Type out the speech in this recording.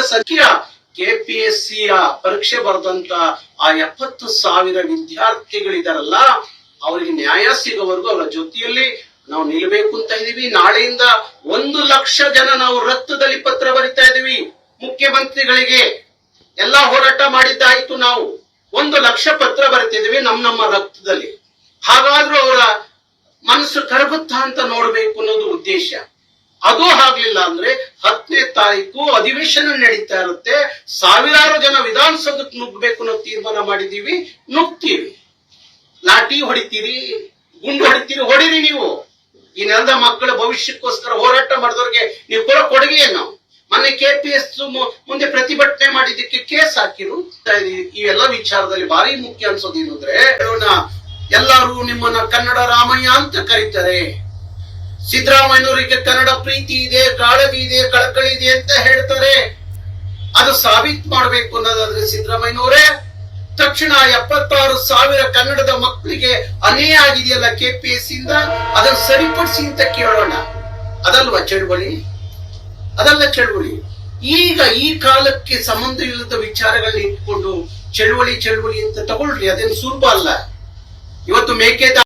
ಸಂಖ್ಯೆಯ ಕೆಪಿಎಸ್ಸಿಯ ಪರೀಕ್ಷೆ ಬರೆದಂತ ಆ ಎಪ್ಪತ್ತು ಸಾವಿರ ವಿದ್ಯಾರ್ಥಿಗಳಿದಾರಲ್ಲ, ಅವರಿಗೆ ನ್ಯಾಯ ಸಿಗೋವರೆಗೂ ಅವರ ಜೊತೆಯಲ್ಲಿ ನಾವು ನಿಲ್ಬೇಕು ಅಂತ ಇದೀವಿ ನಾಳೆಯಿಂದ ಒಂದು ಲಕ್ಷ ಜನ ನಾವು ರಕ್ತದಲ್ಲಿ ಪತ್ರ ಬರಿತಾ ಇದೀವಿ ಮುಖ್ಯಮಂತ್ರಿಗಳಿಗೆ ಎಲ್ಲಾ ಹೋರಾಟ ಮಾಡಿದ್ದಾಯ್ತು ನಾವು. ಒಂದು ಲಕ್ಷ ಪತ್ರ ಬರಿತಿದೀವಿ ನಮ್ ನಮ್ಮ ರಕ್ತದಲ್ಲಿ. ಹಾಗಾದ್ರೂ ಅವರ ಮನಸ್ಸು ಕರಗುತ್ತಾ ಅಂತ ನೋಡ್ಬೇಕು ಅನ್ನೋದು ಉದ್ದೇಶ. ಅದು ಆಗ್ಲಿಲ್ಲ ಅಂದ್ರೆ ಹತ್ತನೇ ತಾರೀಕು ಅಧಿವೇಶನ ನಡೀತಾ ಇರುತ್ತೆ. ಸಾವಿರಾರು ಜನ ವಿಧಾನಸೌಧಕ್ಕೆ ನುಗ್ಗಬೇಕು ಅನ್ನೋ ತೀರ್ಮಾನ ಮಾಡಿದೀವಿ ನುಗ್ತೀವಿ. ಲಾಠಿ ಹೊಡಿತೀರಿ, ಗುಂಡು ಹೊಡಿತೀರಿ, ಹೊಡಿರಿ ನೀವು. ಈ ನೆಲದ ಮಕ್ಕಳ ಭವಿಷ್ಯಕ್ಕೋಸ್ಕರ ಹೋರಾಟ ಮಾಡಿದವ್ರಿಗೆ ನೀವು ಕೊಡೋ ಕೊಡುಗೆ ಏನು? ಮೊನ್ನೆ ಕೆ ಪಿ ಎಸ್ ಮುಂದೆ ಪ್ರತಿಭಟನೆ ಮಾಡಿದ್ದಕ್ಕೆ ಕೇಸ್ ಹಾಕಿರು. ಇವೆಲ್ಲ ವಿಚಾರದಲ್ಲಿ ಭಾರಿ ಮುಖ್ಯ ಅನ್ಸೋದು ಏನು ಅಂದ್ರೆ ಹೇಳೋಣ ಎಲ್ಲರೂ ನಿಮ್ಮನ್ನ ಕನ್ನಡ ರಾಮಯ್ಯ ಅಂತ ಕರೀತಾರೆ. ಸಿದ್ದರಾಮಯ್ಯನವರಿಗೆ ಕನ್ನಡ ಪ್ರೀತಿ ಇದೆ, ಕಾಳಜಿ ಇದೆ ಇದೆ ಅಂತ ಹೇಳ್ತಾರೆ. ಅದು ಸಾಬೀತ್ ಮಾಡಬೇಕು ಅನ್ನೋದಾದ್ರೆ ಸಿದ್ದರಾಮಯ್ಯನವರೇ. ತಕ್ಷಣ ಎಪ್ಪತ್ತಾರು ಸಾವಿರ ಕನ್ನಡದ ಮಕ್ಕಳಿಗೆ ಅನ್ಯಾಯ ಆಗಿದೆಯಲ್ಲ ಕೆಪಿಎಸ್ ಇಂದ ಅದನ್ನು ಸರಿಪಡಿಸಿ ಅಂತ ಕೇಳೋಣ. ಅದಲ್ವಾ ಚಳುವಳಿ? ಅದಲ್ಲ ಚಳುವಳಿ. ಈಗ ಈ ಕಾಲಕ್ಕೆ ಸಂಬಂಧ ಇಲ್ಲದ ವಿಚಾರಗಳನ್ನ ಇಟ್ಕೊಂಡು ಚಳುವಳಿ ಚಳುವಳಿ ಅಂತ ತಗೊಳ್ರಿ. ಅದೇನು ಸುಲಭ ಅಲ್ಲ. ಇವತ್ತು ಮೇಕೆದಾಟು